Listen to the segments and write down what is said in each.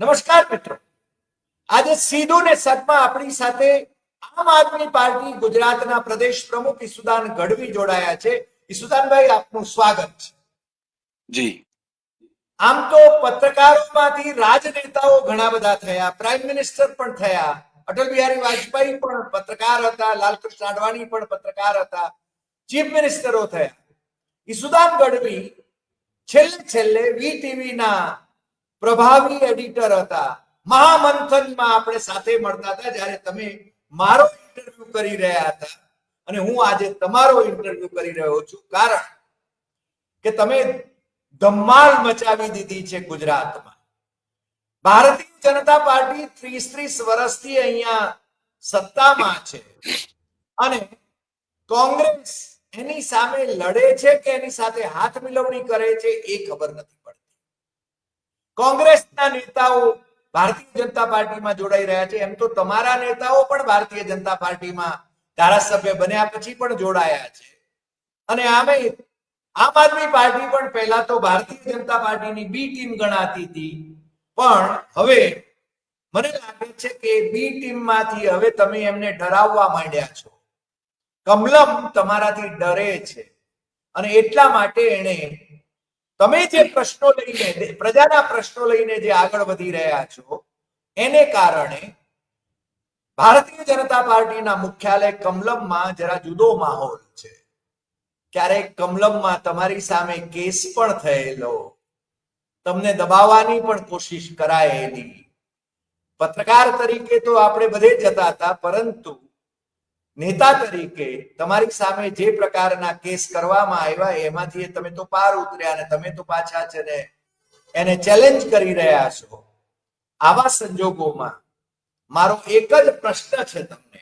નમસ્કાર મિત્રો. આજે સીધું ને સદમાં આપણી સાથે આમ આદમી પાર્ટી ગુજરાતના પ્રદેશ પ્રમુખ ઈસુદાન ગઢવી જોડાયા છે. ઈસુદાનભાઈ આપનું સ્વાગત છે. જી. આમ તો પત્રકારોમાંથી રાજનેતાઓ ઘણા બધા થયા પ્રાઇમ મિનિસ્ટર પણ થયા અટલ બિહારી વાજપેયી પણ પત્રકાર હતા લાલકૃષ્ણ અડવાણી પણ પત્રકાર હતા ચીફ મિનિસ્ટરો થયા. ઈસુદાન ગઢવી છેલ્લે છેલ્લે વી ટીવી ના પ્રભાવી એડિટર હતા. મહામંથનમાં આપણે સાથે મળતા હતા જ્યારે તમે મારો ઇન્ટરવ્યુ કરી રહ્યા હતા. અને હું આજે તમારો ઇન્ટરવ્યુ કરી રહ્યો છું. કારણ કે તમે ધમાલ મચાવી દીધી છે ગુજરાતમાં. ભારતીય જનતા પાર્ટી ત્રીસ ત્રીસ વર્ષથી અહીંયા સત્તામાં છે. અને કોંગ્રેસ એની સામે લડે છે કે એની સાથે હાથ મિલવણી કરે છે એ ખબર નથી. કોંગ્રેસના નેતાઓ ભારતીય જનતા પાર્ટીમાં જોડાઈ રહ્યા છે. એમ તો તમારા નેતાઓ પણ ભારતીય જનતા પાર્ટીમાં ધારાસભ્ય બન્યા પછી પણ જોડાયા છે. અને આમે આમ આદમી પાર્ટી પણ પહેલા તો ભારતીય જનતા પાર્ટીની બી ટીમ ગણાતી હતી. પણ હવે મને લાગે છે કે બી ટીમમાંથી હવે તમે એમને ડરાવવા માંડ્યા છો. કમલમ તમારાથી ડરે છે. અને એટલા માટે એણે તમે જે પ્રશ્નો લઈને પ્રજાના પ્રશ્નો લઈને જે આગળ વધી રહ્યા છો, એને કારણે ભારતીય જનતા પાર્ટીના મુખ્યાલય કમલમમાં જરા જુદો માહોલ છે. ક્યારેક કમલમમાં તમારી સામે કેસ પણ થયેલો, તમને દબાવવાની પણ કોશિશ કરાયેલી. પત્રકાર તરીકે તો આપણે બધે જતા હતા, પરંતુ નેતા તરીકે તમારી સામે જે પ્રકારના કેસ કરવામાં આવ્યા, એમાંથી તમે તો પાર ઉતર્યા અને તમે તો પાછા છે ને એને ચેલેન્જ કરી રહ્યા છો. આવા સંજોગોમાં મારો એક જ પ્રશ્ન છે તમને.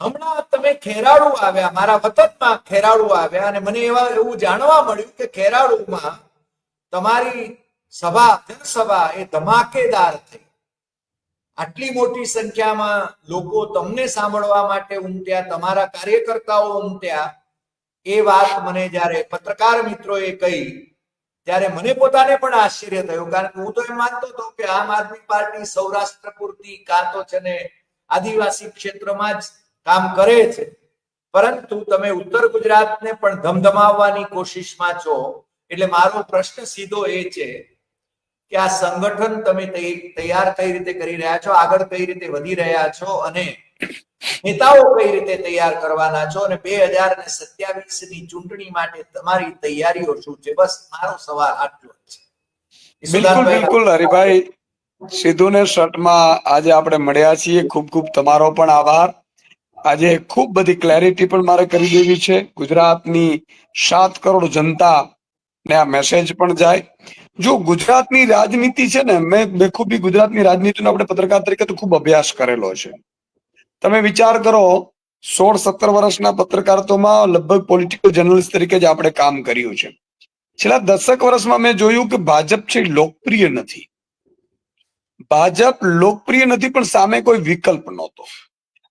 હમણાં તમે ખેરાળુ આવ્યા, મારા વતનમાં ખેરાળુ આવ્યા અને મને એવા એવું જાણવા મળ્યું કે ખેરાળુમાં તમારી સભા, જનસભા એ ધમાકેદાર થઈ. આટલી મોટી સંખ્યામાં લોકો તમને સાંભળવા માટે ઉમટ્યા, તમારા કાર્યકર્તાઓ ઉમટ્યા, એ વાત મને જ્યારે પત્રકાર મિત્રોએ કહી, ત્યારે મને પોતાને પણ આશ્ચર્ય થયું, કારણ કે હું તો એમ માનતો હતો કે આમ આદમી પાર્ટી સૌરાષ્ટ્ર પૂરતી કાં તો છે ને આદિવાસી ક્ષેત્રમાં જ કામ કરે છે. પરંતુ તમે ઉત્તર ગુજરાતને પણ ધમધમાવવાની કોશિશમાં છો. એટલે મારો પ્રશ્ન સીધો એ છે કે આ સંગઠન તમે તૈયાર કઈ રીતે કરી રહ્યા છો આગળ કઈ રીતે વધી રહ્યા છો અને નેતાઓ કઈ રીતે તૈયાર કરવાના છો અને બે હજાર ને સત્યાવીસની ચૂંટણી માટે તમારી તૈયારીઓ શું છે? બસ મારો સવાલ આટલો છે. બિલકુલ બિલકુલ. હરિભાઈ સિદ્ધુ ને શર્ટમાં આજે આપણે મળ્યા છીએ. ખૂબ ખૂબ તમારો પણ આભાર. આજે ખૂબ બધી ક્લેરિટી પણ મારે કરી દેવી છે. ગુજરાતની સાત કરોડ જનતા ને આ મેસેજ પણ જાય. જો ગુજરાતની રાજનીતિ છે ને, મેં બેખૂબી ગુજરાતની રાજનીતિનો આપણે પત્રકાર તરીકે તો ખૂબ અભ્યાસ કરેલો છે. તમે વિચાર કરો, સોળ સત્તર વર્ષના પત્રકારત્વમાં લગભગ પોલિટિકલ જર્નલિસ્ટ તરીકે જ આપણે કામ કર્યું છે. છેલ્લા દસક વર્ષમાં મેં જોયું કે ભાજપ છે લોકપ્રિય નથી. ભાજપ લોકપ્રિય નથી પણ સામે કોઈ વિકલ્પ નહોતો.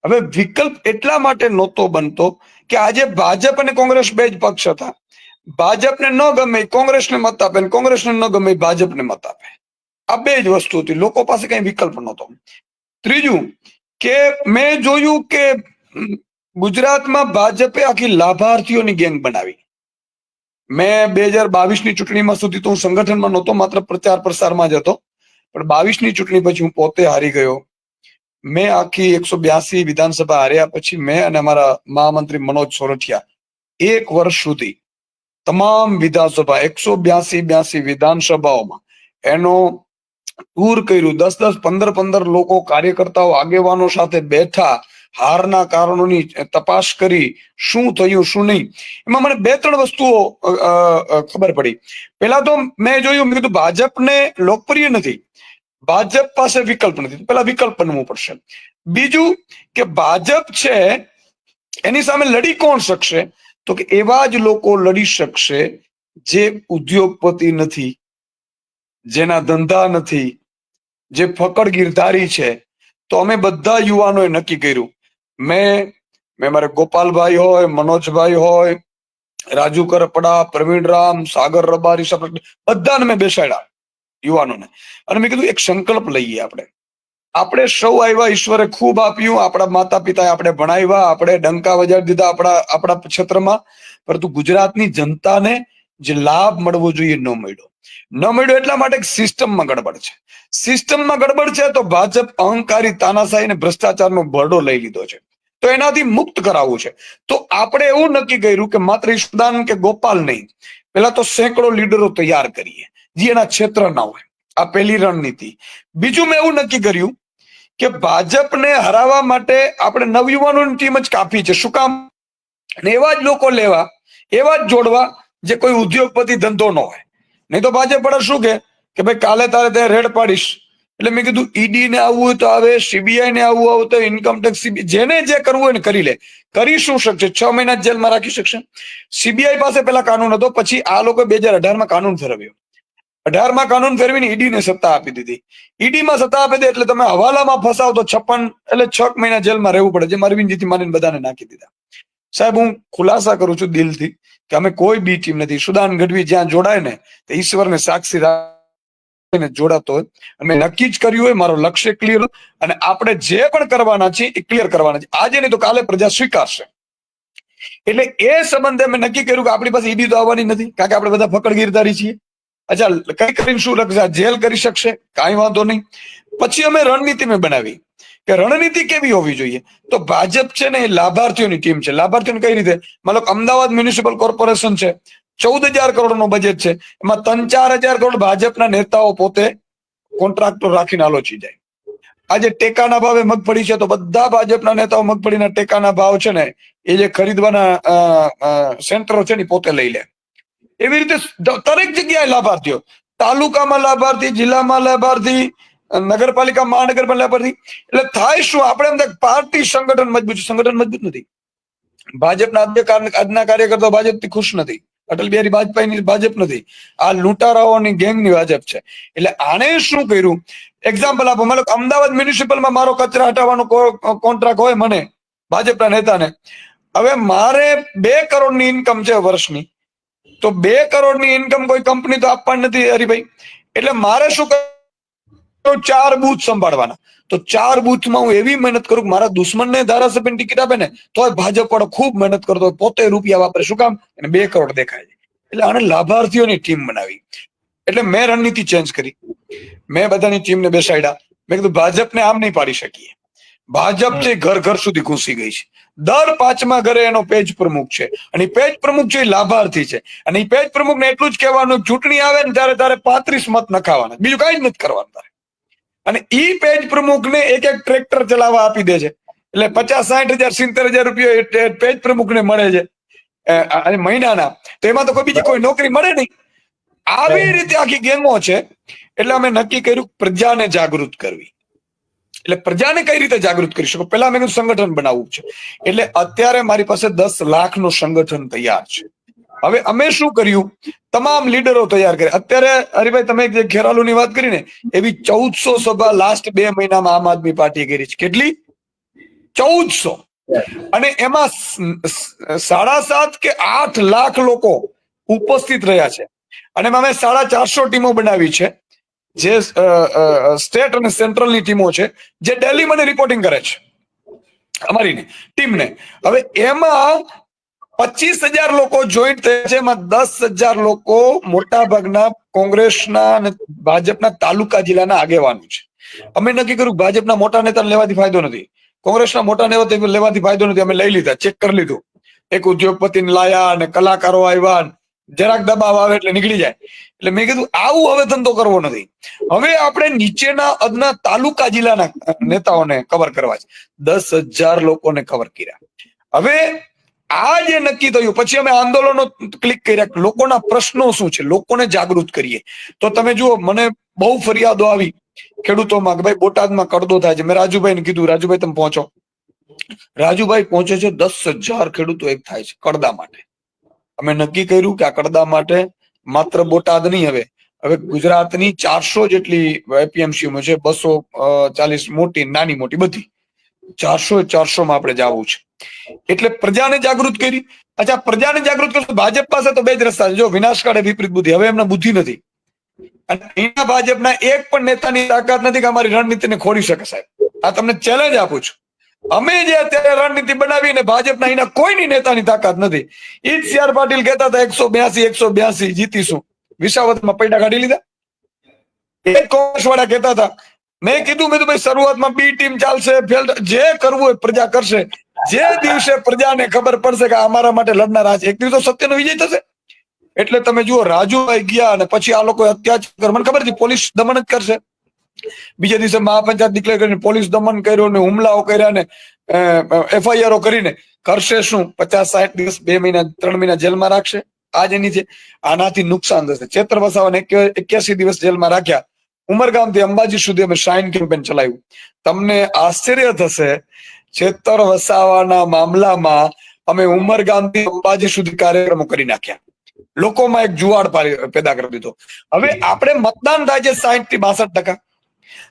હવે વિકલ્પ એટલા માટે નહોતો બનતો કે આજે ભાજપ અને કોંગ્રેસ બે જ પક્ષ હતા. ભાજપને ન ગમે કોંગ્રેસને મત આપે ને કોંગ્રેસને ન ગમે ભાજપને મત આપે. આ બે જ વસ્તુ હતી. લોકો પાસે કઈ વિકલ્પ નહોતો. ત્રીજું કે મેં જોયું કે ગુજરાતમાં ભાજપે આખી લાભાર્થીઓની ગેંગ બનાવી. મેં બે હજાર બાવીસની ચૂંટણીમાં સુધી તો હું સંગઠનમાં નહોતો, માત્ર પ્રચાર પ્રસારમાં જ હતો. પણ બાવીસની ચૂંટણી પછી હું પોતે હારી ગયો. મેં આખી એકસો બ્યાસી વિધાનસભા હાર્યા પછી મેં અને અમારા મહામંત્રી મનોજ સોરઠિયા એક વર્ષ સુધી તમામ વિધાનસભા, એકસો બ્યાસી બ્યાસી વિધાનસભાઓમાં એનો ટૂર કર્યું. દસ દસ, પંદર પંદર લોકો કાર્યકર્તાઓ, આગેવાનો સાથે બેઠા, હારના કારણોની તપાસ કરી શું થયું, શું નહીં. એમાં મને બે, ત્રણ વસ્તુઓ ખબર પડી. પહેલા તો મેં જોયું, મેં કીધું ભાજપને લોકપ્રિય નથી. ભાજપ પાસે વિકલ્પ નથી. પેલા વિકલ્પ બનવું પડશે. બીજું કે ભાજપ છે, એની સામે લડી કોણ શકશે? તો કે એવા જ લોકો લડી શકશે જે ઉદ્યોગપતિ નથી, જેના ધંધા નથી, જે ફકડ ગીરધારી છે. તો અમે બધા યુવાનોએ નક્કી કર્યું. મેં મેં મારે ગોપાલભાઈ હોય, મનોજભાઈ હોય, રાજુ કરપડા, પ્રવીણ રામ, સાગર રબારી બધાને મેં બેસાડ્યા યુવાનોને. અને મેં કીધું, એક સંકલ્પ લઈએ આપણે. આપણે સૌ આવ્યા, ઈશ્વરે ખૂબ આપ્યું. આપણા માતા પિતાએ આપણે ભણાવ્યા, આપણે ડંકા વજાડી દીધા આપણા આપણા ક્ષેત્રમાં. પરંતુ ગુજરાતની જનતાને જે લાભ મળવો જોઈએ ન મળ્યો. ન મળ્યો એટલા માટે સિસ્ટમમાં ગડબડ છે. સિસ્ટમમાં ગડબડ છે તો ભાજપ અહંકારી તાનાશાહી અને ભ્રષ્ટાચારનો ભરડો લઈ લીધો છે. તો એનાથી મુક્ત કરાવવું છે. તો આપણે એવું નક્કી કર્યું કે માત્ર ઈશ્વદાન કે ગોપાલ નહીં. પેલા તો સેંકડો લીડરો તૈયાર કરીએ. જે એના ક્ષેત્રના હોય. આ પહેલી રણનીતિ. બીજું મેં એવું નક્કી કર્યું કે ભાજપને હરાવવા માટે આપણે નવયુવાનોની ટીમ જ કાપી છે. શું કામ? અને એવા જ લોકો લેવા, એવા જ જોડવા જે કોઈ ઉદ્યોગપતિ ધંધો ન હોય. નહીં તો ભાજપ વાળા શું કે કે ભાઈ કાલે તારે ત્યાં રેડ પાડીશ. એટલે મેં કીધું ઈડી ને આવવું હોય તો આવે સીબીઆઈ ને આવવું હોય તો ઇન્કમ ટેક્સ જેને જે કરવું હોય ને કરી લે. કરી શું શકશે? છ મહિના જેલમાં રાખી શકશે? સીબીઆઈ પાસે પેલા કાનૂન હતો, પછી આ લોકો બે હજાર અઢારમાં કાનૂન ફેરવ્યો. અઢારમાં કાનૂન ફેરવીને ઈડીને સત્તા આપી દીધી. ઈડીમાં સત્તા આપી દે એટલે તમે હવાલામાં ફસાવ તો છપ્પન એટલે છ મહિના જેલમાં રહેવું પડે, જે અરવિંદજીથી માનીને બધાને નાખી દીધા. સાહેબ, હું ખુલાસા કરું છું દિલથી કે અમે કોઈ બી ટીમ નથી. સુદાન ગઢવી જ્યાં જોડાય ને, તો ઈશ્વરને સાક્ષી રાખીને જોડાતો હોય. અને મેં નક્કી જ કર્યું હોય, મારો લક્ષ્ય ક્લિયર અને આપણે જે પણ કરવાના છે એ ક્લિયર કરવાના છે આજે નહીં તો કાલે પ્રજા સ્વીકારશે. એટલે એ સંબંધે મેં નક્કી કર્યું કે આપણી પાસે ઈડી તો આવવાની નથી, કારણ કે આપણે બધા ફકડગીરધારી છીએ. અચ્છા, કઈ કરીને શું લખશે? જેલ કરી શકશે? કાંઈ વાંધો નહીં. પછી અમે રણનીતિ મેં બનાવી કે રણનીતિ કેવી હોવી જોઈએ? તો ભાજપ છે ને એ લાભાર્થીઓની ટીમ છે. લાભાર્થીઓને કઈ રીતે? મતલબ અમદાવાદ મ્યુનિસિપલ કોર્પોરેશન છે, ચૌદ હજાર કરોડનો બજેટ છે. એમાં ત્રણ ચાર હજાર કરોડ ભાજપના નેતાઓ પોતે કોન્ટ્રાક્ટર રાખીને આલોચી જાય. આજે ટેકાના ભાવે મગફળી છે, તો બધા ભાજપના નેતાઓ મગફળીના ટેકાના ભાવ છે ને એ જે ખરીદવાના સેન્ટરો છે ને પોતે લઈ લે. એવી રીતે દરેક જગ્યાએ લાભાર્થીઓ. તાલુકામાં લાભાર્થી, જિલ્લામાં લાભાર્થી નગરપાલિકા મહાનગરમાં લાભાર્થી. એટલે થાય શું? આપણે એમ પાર્ટી સંગઠન મજબૂત સંગઠન મજબૂત નથી. ભાજપના આજના કાર્યકર્તા ભાજપથી ખુશ નથી. અટલ બિહારી વાજપેયીની ભાજપ નથી. આ લૂંટારાઓની ગેંગની ભાજપ છે. એટલે આણે શું કર્યું? એક્ઝામ્પલ આપો. મતલબ અમદાવાદ મ્યુનિસિપલમાં મારો કચરા હટાવવાનો કોન્ટ્રાક્ટ હોય મને, ભાજપના નેતાને. હવે મારે બે કરોડની ઇન્કમ છે વર્ષની. તો બે કરોડની ઇન્કમ કોઈ કંપની તો આપવાની નથી, હરિભાઈ. એટલે મારે શું કરું ચાર બૂથ સંભાળવાના. તો ચાર બૂથમાં હું એવી મહેનત કરું મારા દુશ્મનને ધારાસભ્યની ટિકિટ આપે ને, તોય ભાજપ વાળો ખૂબ મહેનત કરતો પોતે રૂપિયા વાપરે, શું કામ? એને બે કરોડ દેખાય એટલે આને લાભાર્થીઓની ટીમ બનાવી. એટલે મેં રણનીતિ ચેન્જ કરી. મેં બધાની ટીમને બેસાડ્યા. મેં કીધું, ભાજપને આમ નહીં પાડી શકીએ. ભાજપ છે ઘર ઘર સુધી ઘૂસી ગઈ છે. દર પાંચમા ઘરે એનો પેજ પ્રમુખ છે. અને પેજ પ્રમુખ છે લાભાર્થી છે. અને પેજ પેજ પ્રમુખને એટલું જ કહેવાનું ચૂંટણી આવે ને ત્યારે તારે પાંત્રીસ મત નખાવાના બીજું કઈ જ નથી કરવાનું તારે. અને ઈ પેજ પ્રમુખને એક એક ટ્રેક્ટર ચલાવવા આપી દે છે. એટલે પચાસ સાઠ હજાર સિત્તેર હજાર રૂપિયા પેજ પ્રમુખને મળે છે. અને મહિનાના. તો એમાં તો કોઈ બીજી કોઈ નોકરી મળે નહીં. આવી રીતે આખી ગેમો છે. એટલે અમે નક્કી કર્યું પ્રજાને જાગૃત કરવી. એટલે પ્રજાને કઈ રીતે જાગૃત કરી શકો? પેલા મેં સંગઠન બનાવવું છે. એટલે અત્યારે મારી પાસે દસ લાખનું સંગઠન તૈયાર છે. હવે અમે શું કર્યું? તમામ લીડરો તૈયાર કર્યા. અત્યારે, હરિભાઈ, તમે જે ખેરાલુની વાત કરી ને, એવી ચૌદસો સભા લાસ્ટ બે મહિનામાં આમ આદમી પાર્ટીએ કરી છે. કેટલી? ચૌદસો. અને એમાં સાડા સાત કે આઠ લાખ લોકો ઉપસ્થિત રહ્યા છે. અને અમે સાડા ચારસો ટીમો બનાવી છે. જે સ્ટેટ અને સેન્ટ્રલની ટીમો છે, જે ડેલી મને રિપોર્ટિંગ કરે છે. અમારી ટીમને. હવે એમાં પચીસ હજાર લોકો જોઈન્ટ થયા છે, એમાં દસ હજાર લોકો મોટા ભાગના કોંગ્રેસના અને ભાજપના તાલુકા જિલ્લાના આગેવાનો છે. અમે નક્કી કર્યું ભાજપના મોટા નેતાને લેવાથી ફાયદો નથી. કોંગ્રેસના મોટા નેતા લેવાથી ફાયદો નથી, અમે લઈ લીધા, ચેક કરી લીધું. એક ઉદ્યોગપતિને લાયા અને કલાકારો આવ્યા જરાક દબાવ આવે એટલે નીકળી જાય. એટલે મેં કીધું, આવું હવે ધંધો કરવો નથી. હવે આપણે નીચેના અદના તાલુકા જિલ્લાના નેતાઓને કવર કરવા છે. દસ હજાર લોકોને કવર કર્યા. હવે આ જે નક્કી થયું, પછી અમે આંદોલનો ક્લિક કર્યા લોકોના પ્રશ્નો શું છે? લોકોને જાગૃત કરીએ. તો તમે જુઓ, મને બહુ ફરિયાદો આવી. ખેડૂતોમાં કે ભાઈ બોટાદમાં કડદો થાય છે. મેં રાજુભાઈને કીધું, રાજુભાઈ, તમે પહોંચો. રાજુભાઈ પહોંચે છે, દસ હજાર ખેડૂતો એક થાય છે કડદા માટે. અમે નક્કી કર્યું કે આ કડદા માટે માત્ર બોટાદ નહીં હવે. હવે ગુજરાતની ચારસો જેટલી એપીએમસી છે બસો ચાલીસ મોટી, નાની મોટી બધી ચારસો ચારસો માં આપણે જવું છે. એટલે પ્રજાને જાગૃત કરી. અચ્છા, પ્રજાને જાગૃત કરશો ભાજપ પાસે તો બે જ રસ્તા જો વિનાશ કાઢે વિપરીત બુદ્ધિ. હવે એમને બુદ્ધિ નથી. અને અહીંના ભાજપના એક પણ નેતાની તાકાત નથી કે અમારી રણનીતિને ખોડી શકે સાહેબ. આ તમને ચેલેન્જ આપું છું. અમે જે અત્યારે રણનીતિ બનાવીને ભાજપના એના કોઈની નેતાની તાકાત નથી. ઈ જ સી આર પાટીલ કહેતા હતા, એકસો બ્યાસી એકસો બ્યાસી જીતીશું. વિસાવદરમાં પૈડા કાઢી લીધા. એ કોંગ્રેસ વાળા કહેતા હતા, મેં કીધું, મેં ભાઈ, શરૂઆતમાં બી ટીમ ચાલશે, ફેલ, જે કરવું હોય પ્રજા કરશે. જે દિવસે પ્રજાને ખબર પડશે કે અમારા માટે લડનાર છે એક દિવસ તો સત્યનો વિજય થશે. એટલે તમે જુઓ, રાજુભાઈ ગયા અને પછી આ લોકો અત્યાચાર મને ખબર છે, પોલીસ દમન જ કરશે. બીજા દિવસે મહાપંચાયત ડિક્લેર કરીને પોલીસ દમન કર્યો ને હુમલાઓ કર્યા ને એફઆઈઆરો કરીને કરશે શું? પચાસ સાઠ દિવસ, બે મહિના, ત્રણ મહિના જેલમાં રાખશે? આજ એની છે આનાથી નુકસાન થશે. ચેતર વસાવાને એક્યાસી દિવસ જેલમાં રાખ્યા. ઉમરગામથી અંબાજી સુધી અમે શાઇન કેમ્પેન ચલાવ્યું. તમને આશ્ચર્ય થશે, ચેતર વસાવાના મામલામાં અમે ઉમરગામથી અંબાજી સુધી કાર્યક્રમો કરી નાખ્યા. લોકોમાં એક જુવાડ પેદા કરી દીધો. હવે આપણે મતદાન થાય છે સાહીઠથી બાસઠ ટકા.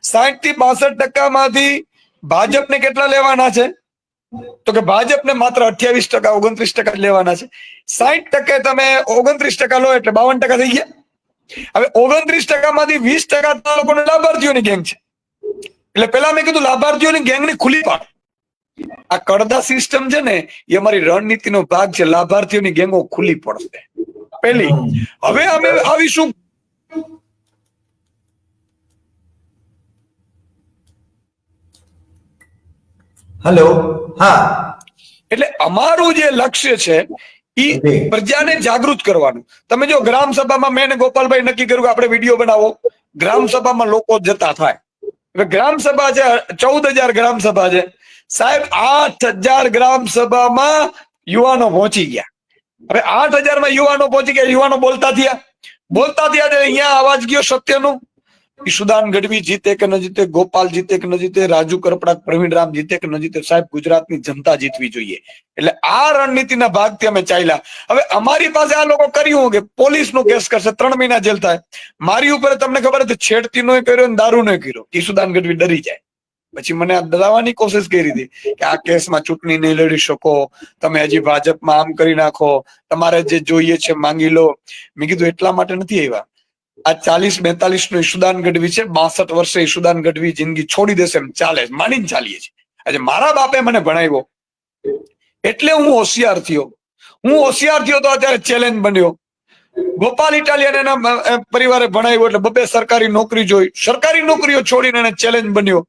સાહીઠથી બાસઠ ટકામાંથી ભાજપને કેટલા લેવાના છે? તો કે ભાજપને માત્ર અઠ્યાવીસ ટકા, ઓગણત્રીસ ટકા લેવાના છે. સાહીઠ ટકે તમે ઓગણત્રીસ ટકા લો એટલે બાવન ટકા થઈ ગયા. હવે ઓગણત્રીસ ટકામાંથી વીસ ટકા લોકોને લાભાર્થીઓની ગેંગ છે. એટલે પેલા મેં કીધું લાભાર્થીઓની ગેંગની ખુલી પાડ. આ કડદા સિસ્ટમ છે ને, એ અમારી રણનીતિનો ભાગ છે. લાભાર્થીઓની ગેંગો ખુલી પડશે. પેલી હવે અમે આવીશું હેલો હા. એટલે અમારું જે લક્ષ્ય છે ઈ. પ્રજાને જાગૃત કરવાનું. તમે જો ગ્રામ સભામાં મેં ગોપાલભાઈ નક્કી કર્યું કે આપણે વીડિયો બનાવો ગ્રામ સભામાં લોકો જતા થાય. હવે ગ્રામ સભા છે ચૌદ હજાર ગ્રામ સભા છે. સાહેબ આઠ હજાર ગ્રામ સભામાં યુવાનો પહોંચી ગયા. હવે આઠ હજારમાં યુવાનો પહોંચી ગયા યુવાનો બોલતા થયા. બોલતા થયા એટલે અહીંયા અવાજ ગયો સત્યનું. ઈશુદાન ગઢવી જીતે કે ન જીતે, ગોપાલ જીતે કે ન જીતે, રાજુ કરપડા પ્રવીણ રામ જીતે કે ન જીતે, સાહેબ ગુજરાતની જનતા જીતવી જોઈએ. એટલે આ રણનીતિના ભાગથી અમે ચાલ્યા. હવે અમારી પાસે આ લોકો કર્યું કે પોલીસનો કેસ કરશે, ત્રણ મહિના જેલ થાય. મારી ઉપર તમને ખબર હતી છેડતી નો કર્યો દારૂ નો કર્યો. ઈશુદાન ગઢવી ડરી જાય. પછી મને ડરાવવાની કોશિશ કરી હતી કે આ કેસમાં ચૂંટણી નહીં લડી શકો, તમે હજી ભાજપમાં આમ કરી નાખો, તમારે જે જોઈએ છે માંગી લો. મેં કીધું એટલા માટે નથી આવ્યા. આ ચાલીસ બેતાલીસ નો ઈશુદાન ગઢવી છે, બાસઠ વર્ષે ઈશુદાન ગઢવી જિંદગી છોડી દેશે એમ ચાલે માનીને ચાલીએ છીએ. આજે મારા બાપે મને ભણાવ્યો, એટલે હું હોશિયાર થયો. હું હોશિયાર થયો તો અત્યારે ચેલેન્જ બન્યો. ગોપાલ ઇટાલિયન એના પરિવારે ભણાવ્યો એટલે બબે સરકારી નોકરી જોઈ. સરકારી નોકરીઓ છોડીને એને ચેલેન્જ બન્યો.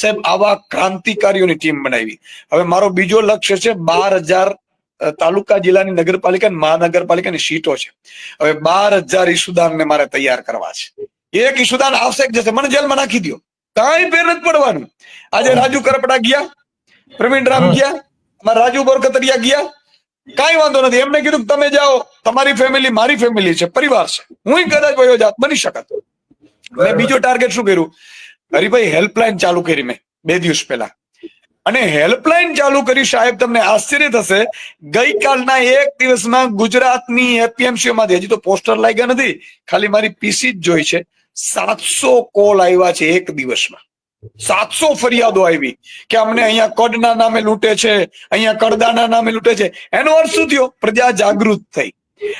સાહેબ, આવા ક્રાંતિકારીઓની ટીમ બનાવી. હવે મારો બીજો લક્ષ્ય છે, બાર હજાર તાલુકા જિલ્લાની નગરપાલિકા અને મહાનગરપાલિકાની સીટો છે. હવે બાર હજાર ઈસુદાનને મારે તૈયાર કરવા છે. એક ઈશુદાન આવશે જશે? મને જેલમાં નાખી દો કાંઈ ફેર નથી પડવાનું. આજે રાજુ કરપડા ગયા પ્રવીણ રામ ગયા અમારા રાજુ બોરકતરિયા ગયા. કાંઈ વાંધો નથી. એમને કીધું તમે જાઓ તમારી ફેમિલી મારી ફેમિલી છે પરિવાર છે. હું કદાચ વયો જાત બની શકત. મેં બીજો ટાર્ગેટ શું કર્યું? હરિભાઈ હેલ્પલાઇન ચાલુ કરી મેં બે દિવસ પહેલા. અને હેલ્પલાઇન ચાલુ કરી સાહેબ તમને આશ્ચર્ય થશે. ગઈકાલના એક દિવસમાં ગુજરાતની એપીએમસીઓ માંથી હજી તો પોસ્ટર લાગ્યા નથી. ખાલી મારી પીસી જ જોઈ છે. સાતસો કોલ આવ્યા છે એક દિવસમાં. સાતસો ફરિયાદો આવી કે અમને અહીંયા કડના નામે લૂંટે છે, અહીંયા કડદાના નામે લૂંટે છે. એનો અર્થ શું થયો? પ્રજા જાગૃત થઈ.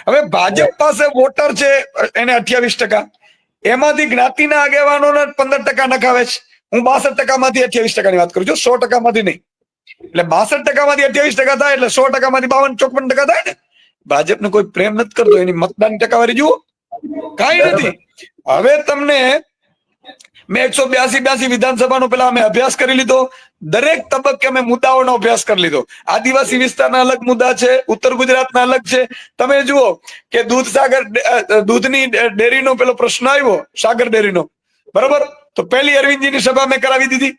હવે ભાજપ પાસે વોટર છે, એને અઠ્યાવીસ ટકા. એમાંથી જ્ઞાતિના આગેવાનોને પંદર ટકા નખાવે છે. હું બાસઠ ટકામાંથી અઠ્યાવીસ ટકાની વાત કરું છું. સો ટકામાંથી નહીં. એટલે બાસઠ ટકામાંથી અઠ્યાવીસ ટકા થાય એટલે સો ટકામાંથી બાવન, ચોપન ટકા થાય ને? ભાજપને કોઈ પ્રેમ નથી કરતો, એની મતદાન ટકાવારી જુઓ. કઈ નથી. હવે તમને મેં એકસો બ્યાસી બ્યાસી વિધાનસભાનો પેલા અમે અભ્યાસ કરી લીધો. દરેક તબક્કે અમે મુદ્દાઓનો અભ્યાસ કરી લીધો. આદિવાસી વિસ્તારના અલગ મુદ્દા છે, ઉત્તર ગુજરાતના અલગ છે. તમે જુઓ કે દૂધ સાગર દૂધની ડેરીનો પેલો પ્રશ્ન આવ્યો, સાગર ડેરીનો. બરાબર? તો પહેલી અરવિંદજીની સભા મેં કરાવી દીધી.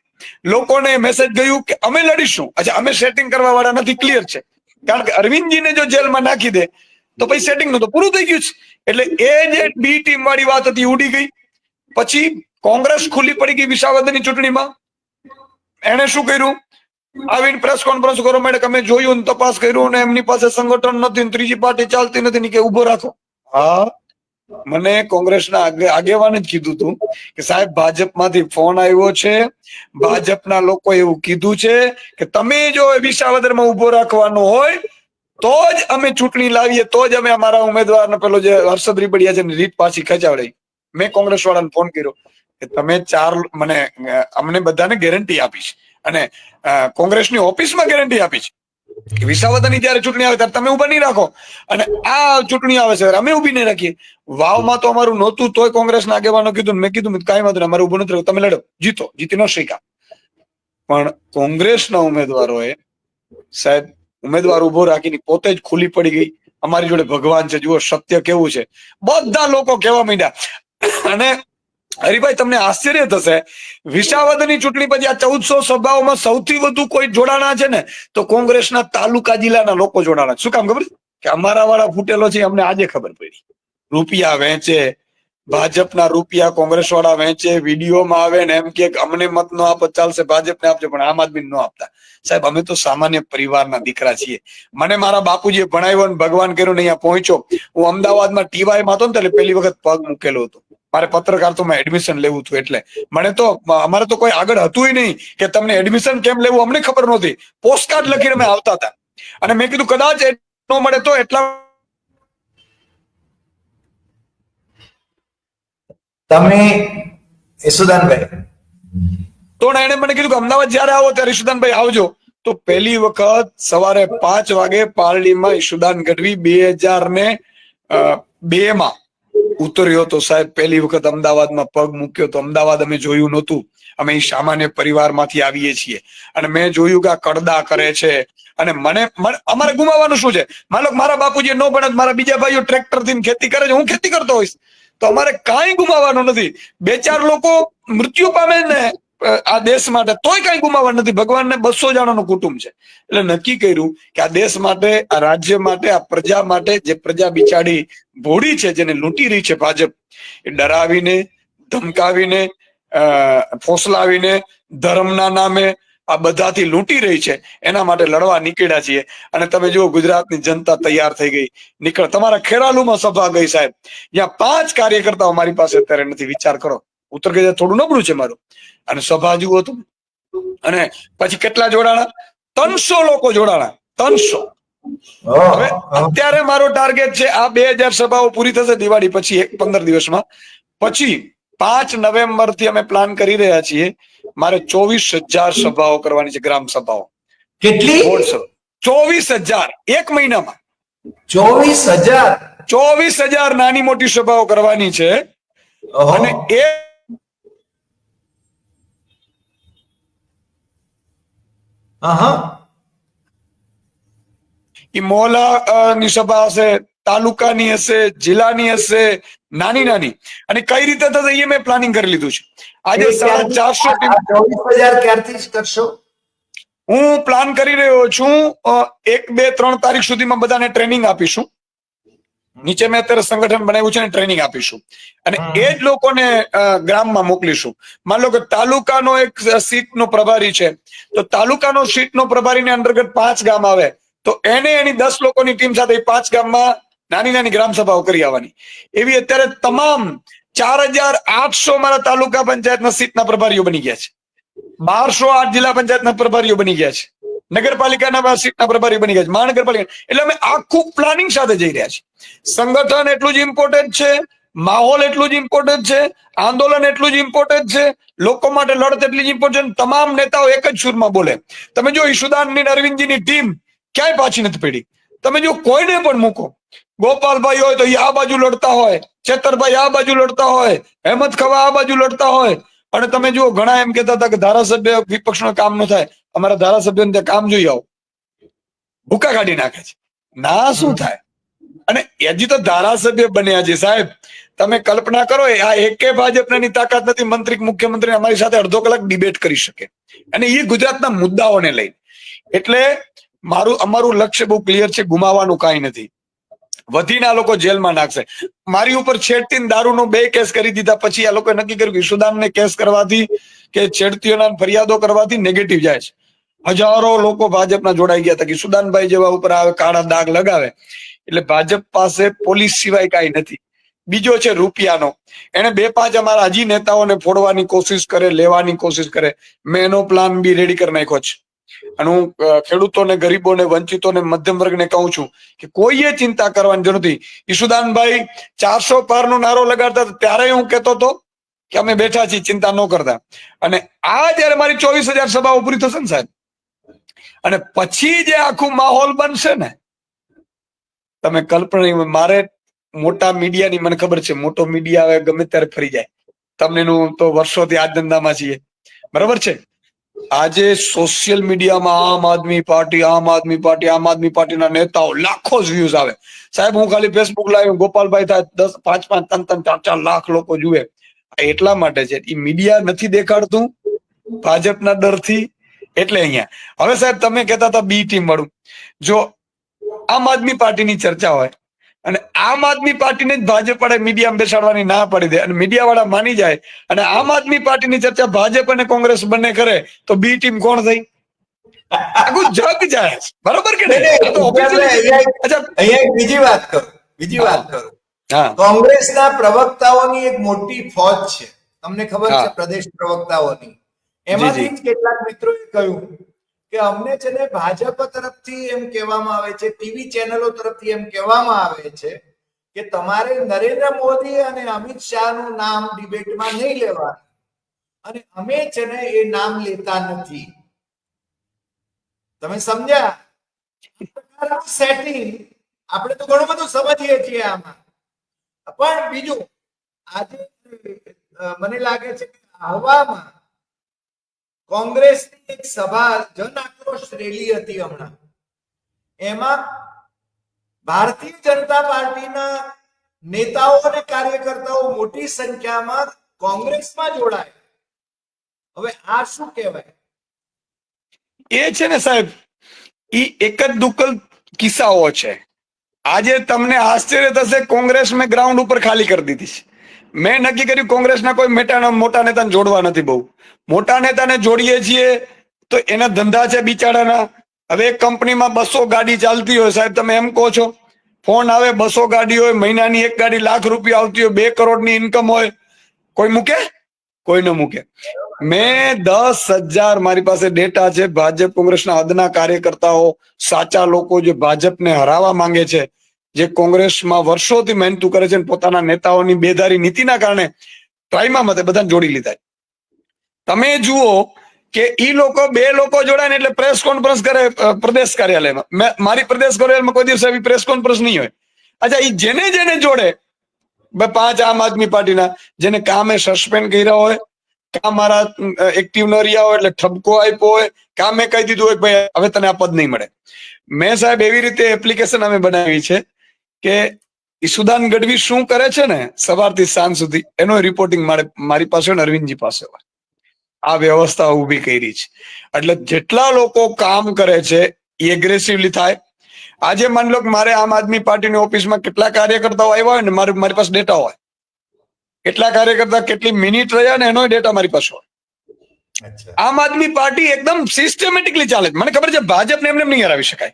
લોકોને મેસેજ ગયું કે અમે લડીશું. અચ્છા અમે સેટિંગ કરવા વાળા નથી ક્લિયર છે. કારણ કે અરવિંદજીને જો જેલમાં નાખી દે, તો પછી સેટિંગનું તો પૂરું થઈ ગયું છે. એટલે એ જે બી ટીમ વાળી વાત હતી ઉડી ગઈ. પછી કોંગ્રેસ ખુલ્લી પડી ગઈ વિસાવદરની ચૂંટણીમાં. એણે શું કર્યું? આવીને પ્રેસ કોન્ફરન્સ કરો, મેડમ અમે જોયું તપાસ કર્યું ને એમની પાસે સંગઠન નથી ત્રીજી પાર્ટી ચાલતી નથી કે ઊભો રાખો. હા. મને કોંગ્રેસના આગેવાન જ કીધું હતું કે સાહેબ, ભાજપમાંથી ફોન આવ્યો છે. ભાજપના લોકો એવું કીધું છે કે તમે જો વિસાવદરમાં ઊભો રાખવાનો હોય, તો જ અમે ચૂંટણી લાવીએ, તો જ અમે અમારા ઉમેદવારનો પેલો જે હર્ષદ રીબડિયા છે રીત પાછી ખેંચાવડે મેં કોંગ્રેસ વાળાને ફોન કર્યો કે તમે ચાર મને અમને બધાને ગેરંટી આપીશ. અને કોંગ્રેસની ઓફિસમાં ગેરંટી આપી છે કે વિસાવદરની જયારે ચૂંટણી આવે ત્યારે તમે ઊભા નહીં રાખો. અને આ ચૂંટણી આવે છે અમે ઊભી નહીં રાખીએ. વાવમાં તો અમારું નહોતું, તોય કોંગ્રેસના આગેવાનો કીધું મેં કીધું કાંઈ વાંધો અમારું ઉભું નથી તમે લડો, જીતો, જીતી ન શીખા પણ કોંગ્રેસના ઉમેદવારોએ સાહેબ, ઉમેદવાર ઊભો રાખીને પોતે જ ખુલી પડી ગઈ. અમારી જોડે ભગવાન છે, જુઓ, સત્ય કેવું છે. બધા લોકો કહેવા માંડ્યા. અને હરિભાઈ, તમને આશ્ચર્ય થશે. વિસાવદરની ચૂંટણી પછી આ ચૌદસો સભાઓમાં સૌથી વધુ કોઈ જોડાણા છે ને, તો કોંગ્રેસના તાલુકા જિલ્લાના લોકો જોડાણા. શું કામ ખબર? કે અમારા વાળા ફૂટેલો છે, અમને આજે ખબર પડી. રૂપિયા વેચે, ભાજપના રૂપિયા કોંગ્રેસ વાળા વેચે, વિડીયોમાં આવે ને એમ કે અમને મત નો આપો, ચાલશે, ભાજપને આપજો, પણ આમ આદમી નો આપતા. સાહેબ, અમે તો સામાન્ય પરિવારના દીકરા છીએ. મને મારા બાપુજીએ ભણાવ્યો ને ભગવાન કર્યું ને અહીંયા પહોંચ્યો. હું અમદાવાદમાં ટીવાયમાં હતો ને એટલે પહેલી વખત પગ મૂકેલો હતો. મારે પત્રકાર તો એડમિશન લેવું હતું એટલે. મને તો અમારે તો કોઈ આગળ હતું નહીં કે તમને એડમિશન કેમ લેવું અમને ખબર નહોતી. પોસ્ટકાર્ડ લખીને અમે આવતા હતા. અને મેં કીધું કદાચ ન મળે તો એટલા તમે ઈશુદાનભાઈ તો એને મને કીધું કે અમદાવાદ જ્યારે આવો ત્યારે ઈશુદાનભાઈ આવજો. તો પહેલી વખત સવારે પાંચ વાગે પારડીમાં ઈશુદાન ગઢવી બે હજાર ને બે માં ઉતર્યો તો સાહેબ. પહેલી વખત અમદાવાદમાં પગ મૂક્યો તો અમદાવાદ અમે જોયું નહોતું. અમે સામાન્ય પરિવારમાંથી આવીએ છીએ. અને મેં જોયું કે આ કડદા કરે છે. અને મને અમારે ગુમાવવાનું શું છે? માનો મારા બાપુજી નો ભણે મારા બીજા ભાઈઓ ટ્રેક્ટરથી ખેતી કરે છે, હું ખેતી કરતો હોઈશ. તો અમારે કાંઈ ગુમાવવાનું નથી. બે ચાર લોકો મૃત્યુ પામે ને આ દેશ માટે તોય કઈ ગુમાવવા નથી. ભગવાનને બસો જણાનું કુટુંબ છે. એટલે નક્કી કર્યું કે આ દેશ માટે, આ રાજ્ય માટે, આ પ્રજા માટે જે પ્રજા બિચારી ભોળી છે, જેને લૂંટી રહી છે ભાજપ, એ ડરાવીને, ધમકાવીને ફોસલાવીને, ધર્મના નામે આ બધાથી લૂંટી રહી છે. એના માટે લડવા નીકળ્યા છીએ. અને તમે જુઓ, ગુજરાતની જનતા તૈયાર થઈ ગઈ. નીકળ, તમારા ખેરાલુમાં સભા ગઈ સાહેબ. જ્યાં પાંચ કાર્યકર્તાઓ મારી પાસે અત્યારે નથી. વિચાર કરો. ઉત્તર ગુજરાત થોડું નબળું છે મારું. અને સભા જુઓ તમે અને પછી કેટલા જોડાણા? ત્રણસો લોકો જોડાણા. ત્રણસો. હવે અત્યારે મારો ટાર્ગેટ છે આ બે હજાર સભાઓ પૂરી થશે દિવાળી પછી એક પંદર દિવસમાં. પછી પાંચ નવેમ્બરથી અમે પ્લાન કરી રહ્યા છીએ મારે ચોવીસ હજાર સભાઓ કરવાની છે ગ્રામ સભાઓ. કેટલી? ચોવીસ હજાર એક મહિનામાં. ચોવીસ હજાર? ચોવીસ હજાર નાની મોટી સભાઓ કરવાની છે. અને એ ઈ એ અ, ની સભા હશે તાલુકાની હશે જિલ્લાની હશે નાની નાની અને કઈ રીતે થશે એ મેં પ્લાનિંગ કરી લીધું છે. આજે સાડા ચારસો ટીમ ચોવીસ હજાર ક્યારથી કરશો હું પ્લાન કરી રહ્યો છું એક બે ત્રણ તારીખ સુધીમાં બધાને ટ્રેનિંગ આપીશું. નીચે મેં અત્યારે સંગઠન બનાવ્યું છે અને ટ્રેનિંગ આપીશું. અને એ જ લોકોને ગ્રામમાં મોકલીશું. માન લો કે તાલુકાનો એક સીટનો પ્રભારી છે. તો તાલુકાનો સીટનો પ્રભારીને અંતર્ગત પાંચ ગામ આવે. તો એને એની દસ લોકોની ટીમ સાથે પાંચ ગામમાં નાની નાની ગ્રામ સભાઓ કરી આવવાની. એવી અત્યારે તમામ ચાર હજાર આઠસો મારા તાલુકા પંચાયતના સીટના પ્રભારીઓ બની ગયા છે. બારસો આઠ જિલ્લા પંચાયતના પ્રભારીઓ બની ગયા છે. નગરપાલિકાના સીટના પ્રભારી બની ગયા છે, મહાનગરપાલિકા. એટલે અમે આખું પ્લાનિંગ સાથે જઈ રહ્યા છીએ. સંગઠન એટલું જ ઇમ્પોર્ટન્ટ છે, માહોલ એટલું જ ઇમ્પોર્ટન્ટ છે, આંદોલન એટલું જ ઇમ્પોર્ટન્ટ છે, લોકો માટે લડત એટલી જ ઇમ્પોર્ટન્ટ તમામ નેતાઓ એક જ સુરમાં બોલે. તમે જો ઈશુદાનની, અરવિંદજીની ટીમ ક્યાંય પાછી નથી પડી? તમે જો કોઈને પણ મૂકો. ગોપાલભાઈ હોય તો આ બાજુ લડતા હોય, ચેતરભાઈ આ બાજુ લડતા હોય, હેમંત ખવા આ બાજુ લડતા હોય. અને તમે જુઓ, ઘણા એમ કહેતા હતા કે ધારાસભ્ય વિપક્ષનો કામ ન થાય. અમારા ધારાસભ્યોને ત્યાં કામ જોઈ આવો. ભૂકા કાઢી નાખે છે. ના શું થાય? અને હજી તો ધારાસભ્ય બન્યા છે સાહેબ. તમે કલ્પના કરો આ એકે ભાજપની તાકાત નથી મંત્રી મુખ્યમંત્રી અમારી સાથે અડધો કલાક ડિબેટ કરી શકે. અને એ ગુજરાતના મુદ્દાઓને લઈને. એટલે મારું અમારું લક્ષ્ય બહુ ક્લિયર છે ગુમાવાનું કાંઈ નથી. વધીને આ લોકો જેલમાં નાખશે. મારી ઉપર છેડતીને દારૂનો બે કેસ કરી દીધા પછી આ લોકોએ નક્કી કર્યું કે ઈશુદાનને કેસ કરવાથી કે છેડતીઓના ફરિયાદો કરવાથી નેગેટિવ જાય છે. હજારો લોકો ભાજપના જોડાઈ ગયા હતા કે સુદાનભાઈ જેવા ઉપર આવે કાળા દાગ લગાવે. એટલે ભાજપ પાસે પોલીસ સિવાય કાંઈ નથી. બીજો છે રૂપિયાનો. એને બે પાંચ અમારા હજી નેતાઓને ફોડવાની કોશિશ કરે, લેવાની કોશિશ કરે. મેં એનો પ્લાન બી રેડી કરી નાખ્યો છે. અને હું ખેડૂતોને, ગરીબોને, વંચિતોને, મધ્યમ વર્ગને કહું છું કે કોઈએ ચિંતા કરવાની જરૂર નથી. ઈશુદાનભાઈ ચારસો પાર નો નારો લગાડતા ત્યારે હું કહેતો હતો કે અમે બેઠા છીએ, ચિંતા ન કરતા. અને આ જયારે મારી ચોવીસ હજાર સભા ઉભરી થશે ને સાહેબ અને પછી જે આખું માહોલ બનશે ને, તમે કલ્પના મારે મોટા મીડિયાની, મને ખબર છે, મોટો મીડિયા હવે ગમે ત્યારે ફરી જાય. તમને નું તો વર્ષોથી આ ધંધામાં છીએ. બરાબર છે? આજે સોશિયલ મીડિયામાં આમ આદમી પાર્ટી, આમ આદમી પાર્ટી, આમ આદમી પાર્ટીના નેતાઓ લાખો જ વ્યૂઝ આવે. સાહેબ, હું ખાલી ફેસબુક લાવ્યો ગોપાલભાઈ થાય, દસ પાંચ પાંચ ત્રણ ત્રણ ચાર ચાર લાખ લોકો જુએ. એટલા માટે છે એ મીડિયા નથી દેખાડતું. ભાજપના ડરથી એટલે અહીંયા. હવે સાહેબ તમે કહેતા હતા બી ટીમ વાળું. જો આમ આદમી પાર્ટીની ચર્ચા હોય અને આમ આદમી પાર્ટીને જ ભાજપ વાળા મીડિયામાં બેસાડવાની ના પાડી દે અને મીડિયા વાળા માની જાય અને આમ આદમી પાર્ટીની ચર્ચા ભાજપ અને કોંગ્રેસ બંને કરે તો બી ટીમ કોણ થઈ? આખું જગ જાય. બરોબર કે નહીં? બીજી વાત કરું બીજી વાત કરું. કોંગ્રેસના પ્રવક્તાઓની એક મોટી ફોજ છે. તમને ખબર છે પ્રદેશ પ્રવક્તાઓની? એમાંથી જ કેટલાક મિત્રોએ કહ્યું કે અમને છે ને ભાજપ તરફથી એમ કહેવામાં આવે છે ટીવી ચેનલો તરફથી એમ કહેવામાં આવે છે કે તમારે નરેન્દ્ર મોદી અને અમિત શાહનું નામ ડિબેટમાં નહીં લેવાનું. અને અમે છે ને એ નામ લેતા નથી. તમે સમજ્યા? સેટિંગ આપણે તો ઘણું બધું સમજીએ છીએ આમાં. પણ બીજું આજે મને લાગે છે કે આહવામાં કોંગ્રેસની એક સભા જન આક્રોશ રેલી હતી હમણાં. એમાં ભારતીય જનતા પાર્ટીના નેતાઓ અને કાર્યકર્તાઓ મોટી સંખ્યામાં કોંગ્રેસમાં જોડાયા. હવે આ શું કહેવાય? એ છે ને સાહેબ, ઈ એક જ દુકલ કિસ્સાઓ છે. આજે તમને આશ્ચર્ય થશે, કોંગ્રેસ મેં ગ્રાઉન્ડ ઉપર ખાલી કરી દીધી છે. મેં નક્કી કર્યું કોંગ્રેસના કોઈ મેટા મોટા નેતાને જોડવા નથી બહુ. મોટા નેતાને જોડીએ છીએ તો એના ધંધા છે બિચારાના. હવે એક કંપનીમાં બસો ગાડી ચાલતી હોય, સાહેબ તમે એમ કહો છો. ફોન આવે, બસો ગાડી હોય, મહિનાની એક ગાડી લાખ રૂપિયા આવતી હોય, બે કરોડની ઇન્કમ હોય. કોઈ મૂકે? કોઈ ન મૂકે. મેં દસ હજાર મારી પાસે ડેટા છે. ભાજપ કોંગ્રેસના અદના કાર્યકર્તાઓ, સાચા લોકો જે ભાજપને હરાવવા માંગે છે જે કોંગ્રેસમાં વર્ષોથી મહેનતુ કરે છે પોતાના નેતાઓની બેદારી નીતિના કારણે ટ્રાઈમાં મતે બધાને જોડી લીધા તમે જુઓ કે ઈ લોકો બે લોકો જોડાય એટલે પ્રેસ કોન્ફરન્સ કરે પ્રદેશ કાર્યાલયમાં. મારી પ્રદેશ કાર્યાલયમાં કોઈ દિવસ પ્રેસ કોન્ફરન્સ નહીં હોય. અચ્છા, ઈ જેને જેને જોડે પાંચ આમ આદમી પાર્ટીના, જેને કામે સસ્પેન્ડ કર્યા હોય, કામ મારા એક્ટિવ ન રહ્યા હોય એટલે ઠપકો આપ્યો હોય કાં મેં કહી દીધું હોય, ભાઈ, હવે તને આ પદ નહીં મળે. મેં સાહેબ એવી રીતે એપ્લિકેશન અમે બનાવી છે કે ઈસુદાન ગઢવી શું કરે છે ને સવારથી સાંજ સુધી? એનો રિપોર્ટિંગ મારે મારી પાસે હોય ને અરવિંદજી પાસે હોય. આ વ્યવસ્થા ઊભી કરી છે. એટલે જેટલા લોકો કામ કરે છે એ એગ્રેસિવલી થાય. આજે માની લો કે મારે આમ આદમી પાર્ટીની ઓફિસમાં કેટલા કાર્યકર્તાઓ આવ્યા હોય ને મારી મારી પાસે ડેટા હોય. કેટલા કાર્યકર્તા કેટલી મિનિટ રહ્યા ને એનો ડેટા મારી પાસે હોય. આમ આદમી પાર્ટી એકદમ સિસ્ટમેટિકલી ચાલે મને ખબર છે ભાજપને એમને એમ નહીં હરાવી શકાય.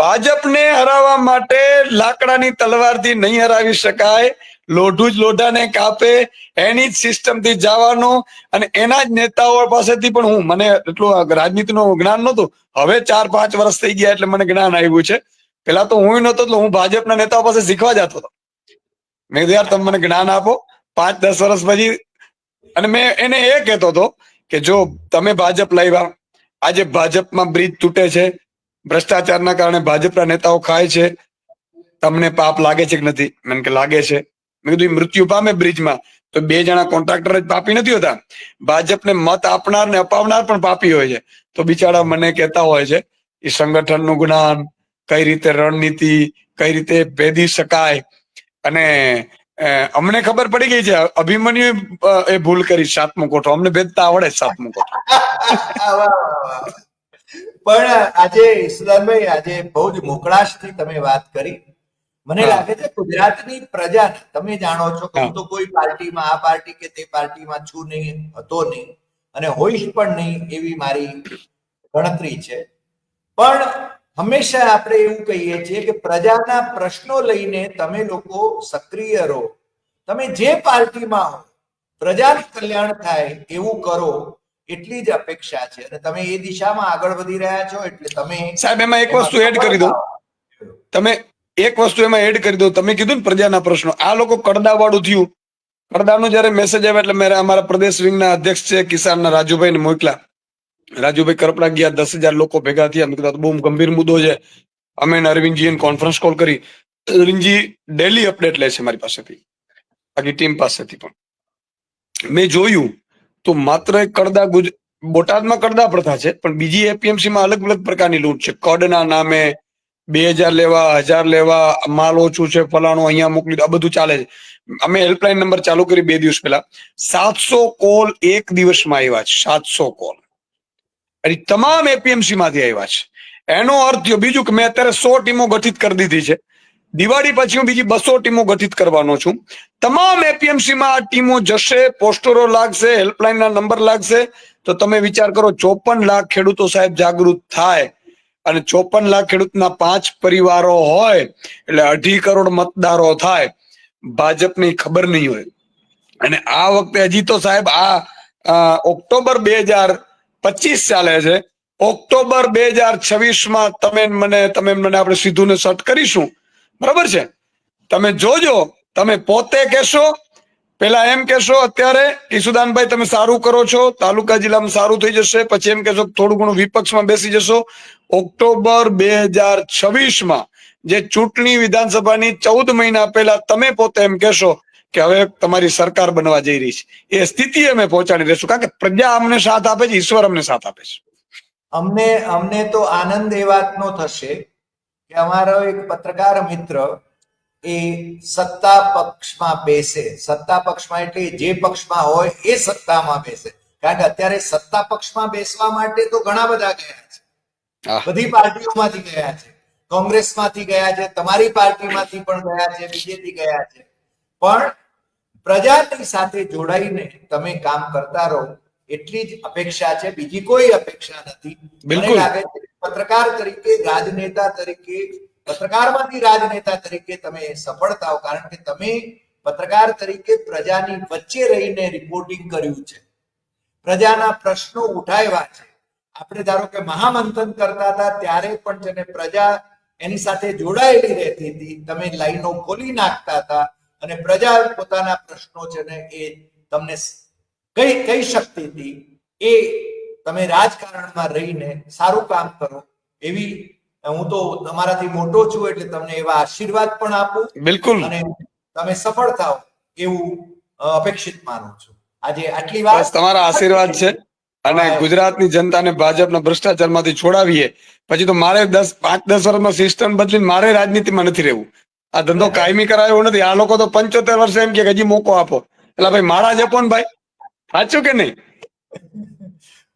ભાજપને હરાવવા માટે લાકડાની તલવારથી નહીં હરાવી શકાય. લોઢું જ લોઢાને કાપે, એની જ સિસ્ટમથી જવાનું અને એના જ નેતાઓ પાસેથી પણ હું, મને એટલું રાજનીતિનું જ્ઞાન નહોતું. હવે ચાર પાંચ વર્ષ થઈ ગયા એટલે મને જ્ઞાન આવ્યું છે. પેલા તો હું નહોતો એટલે હું ભાજપના નેતાઓ પાસે શીખવા જતો હતો. મેં યાર, તમે મને જ્ઞાન આપો. પાંચ દસ વર્ષ પછી અને મેં એને એ કહેતો હતો કે જો તમે ભાજપ લાવ્યા, આજે ભાજપમાં બ્રિજ તૂટે છે ભ્રષ્ટાચારના કારણે ભાજપના નેતાઓ ખાય છે. તમને પાપ લાગે છે કે નથી? મને કે લાગે છે. મેં કીધું મૃત્યુ પામે બ્રિજમાં. તો બે જણા કોન્ટ્રાક્ટર જ પાપી નથી હોતા. ભાજપને મત આપનાર ને અપાવનાર પણ પાપી હોય છે. તો બિચારા મને કહેતા હોય છે એ સંગઠનનું જ્ઞાન, કઈ રીતે રણનીતિ, કઈ રીતે ભેદી શકાય? અને અમને ખબર પડી ગઈ છે અભિમન્યુ એ ભૂલ કરી, સાતમો કોઠો. અમને ભેદતા આવડે સાતમો કોઠો. પણ આજે ઈશ્વરભાઈ આજે બહુ જ મોકળાશથી તમે વાત કરી. મને લાગે છે ગુજરાતની પ્રજા તમે જાણો છો કે તો કોઈ પાર્ટીમાં આ પાર્ટી કે તે પાર્ટીમાં છું નહીં હતો નહીં અને હોઈશ પણ નહીં એવી મારી ગણતરી છે. પણ હંમેશા આપણે એવું કહીએ છીએ કે પ્રજાના પ્રશ્નો લઈને તમે લોકો સક્રિય રહો. તમે જે પાર્ટીમાં હો પ્રજાનું કલ્યાણ થાય એવું કરો. એટલી જ અપેક્ષા છે અને તમે એ દિશામાં આગળ વધી રહ્યા છો એટલે તમે સાહેબ એમાં એક વસ્તુ એડ કરી દો તમે એક વસ્તુ એમાં એડ કરી દો તમે કીધું ને પ્રજાના પ્રશ્નો. આ લોકો કડદા વાળું થયું. કડદાનો જયારે મેસેજ આવ્યો એટલે મેં અમારા પ્રદેશ વિંગના અધ્યક્ષ છે કિસાનના રાજુભાઈ ને મોકલા રાજુભાઈ કરપડા ગયા દસ હજાર લોકો ભેગા થયા. મેં કીધું બહુ ગંભીર મુદ્દો છે. અમે અરવિંદજી કોન્ફરન્સ કોલ કરી. અરવિંદજી ડેલી અપડેટ લે છે મારી પાસેથી. બાકી ટીમ પાસેથી પણ. મેં જોયું તો માત્ર એક કડદા ગુજ, બોટાદમાં કડદા પ્રથા છે, પણ બીજી એપીએમસીમાં અલગ અલગ પ્રકારની લૂંટ છે. કડના નામે બે હજાર લેવા હજાર લેવા, માલ ઓછું છે, ફલાણું અહીંયા મોકલી આ બધું ચાલે છે. અમે હેલ્પલાઇન નંબર ચાલુ કરી બે દિવસ પહેલા. સાતસો કોલ એક દિવસમાં આવ્યા છે, સાતસો કોલ. અને તમામ એપીએમસી માંથી આવ્યા છે. એનો અર્થ બીજું કે મેં અત્યારે સો ટીમો ગઠિત કરી દીધી છે. દિવાળી પછી હું બીજી બસો ટીમો ગઠિત કરવાનો છું. તમામ એપીએમસી માં આ ટીમો જશે, પોસ્ટરો લાગશે હેલ્પલાઇન ના નંબર લાગશે. તો તમે વિચાર કરો, ચોપન લાખ ખેડૂતો સાહેબ જાગૃત થાય અને ચોપન લાખ ખેડૂતના પાંચ પરિવારો હોય, એટલે અઢી કરોડ મતદારો થાય, ભાજપની ખબર નહીં હોય. અને આ વખતે હજી તો સાહેબ આ ઓક્ટોબર બે હજાર પચીસ ચાલે છે. ઓક્ટોબર બે હજાર છવ્વીસમાં તમે મને તમે મને આપણે સીધું ને સટ કરીશું. બરાબર છે? તમે જોજો, તમે પોતે કહેશો. પેલા એમ કહેશો અત્યારે ઈસુદાનભાઈ તમે સારું કરો છો, તાલુકા જિલ્લામાં સારું થઈ જશે. પછી એમ કહેશો થોડું ઘણું વિપક્ષમાં બેસી જશો. ઓક્ટોબર બે હજાર છવ્વીસમાં જે ચૂંટણી વિધાનસભાની ચૌદ મહિના પહેલા તમે પોતે એમ કહેશો કે હવે તમારી સરકાર બનવા જઈ રહી છે. એ સ્થિતિ અમે પહોંચાડી રહીશું કારણ કે પ્રજા અમને સાથ આપે છે, ઈશ્વર અમને સાથ આપે છે. અમને અમને તો આનંદ એ વાતનો થશે કે અમારો એક પત્રકાર મિત્ર એ સત્તા પક્ષમાં બેસે. સત્તા પક્ષમાં એટલે જે પક્ષમાં હોય એ સત્તામાં બેસે. કારણ કે અત્યારે સત્તા પક્ષમાં બેસવા માટે તો ઘણા બધા ગયા છે. બધી પાર્ટીઓમાંથી ગયા છે. કોંગ્રેસમાંથી ગયા છે તમારી પાર્ટીમાંથી પણ ગયા છે બીજેપી ગયા છે. પણ પ્રજાની સાથે જોડાઈને તમે કામ કરતા રહો એટલી જ અપેક્ષા છે. બીજી કોઈ અપેક્ષા નથી. મને લાગે છે પત્રકાર તરીકે, રાજનેતા તરીકે, પત્રકારમાંથી રાજનેતા તરીકે તમે સફળ થાવ કારણ કે તમે પત્રકાર તરીકે પ્રજાની વચ્ચે રહીને રિપોર્ટિંગ કર્યું છે. પ્રજાના પ્રશ્નો ઉઠાવ્યા છે. આપણે ધારો કે મહામંથન કરતા હતા, ત્યારે પણ છે પ્રજા એની સાથે જોડાયેલી રહેતી હતી, તમે લાઈનો ખોલી નાખતા હતા અને પ્રજા પોતાના પ્રશ્નો છે ને એ તમને કઈ કહી શકતી હતી. એ તમે રાજકારણમાં રહીને સારું કામ કરો એવી હું તો તમારાથી મોટો છું એટલે તમને એવા આશીર્વાદ પણ આપું. બિલકુલ. અને તમે સફળ થાઓ એવું અપેક્ષિત માનું છું. આજે આટલી વાત તમારા આશીર્વાદ છે અને ગુજરાતની જનતાને ભાજપના ભ્રષ્ટાચારમાંથી છોડાવીએ. પછી તો મારે દસ પાંચ દસ વર્ષમાં સિસ્ટમ બદલીને મારે રાજનીતિમાં નથી રહેવું. આ ધંધો કાયમી કરાયો નથી. આ લોકો તો પંચોતેર વર્ષે એમ કે હજી મોકો આપો. એટલે ભાઈ મારા જ આપો ને ભાઈ. સાચું કે નહીં?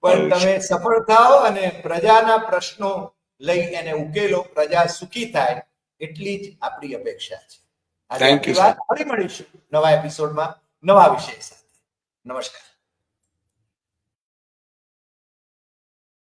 પણ તમે સફળ થાઓ અને પ્રજાના પ્રશ્નો લઈ એને ઉકેલો પ્રજા સુખી થાય એટલી જ આપણી અપેક્ષા છે. આજે વાત ફરી મળીશું નવા એપિસોડમાં નવા વિષય સાથે. નમસ્કાર.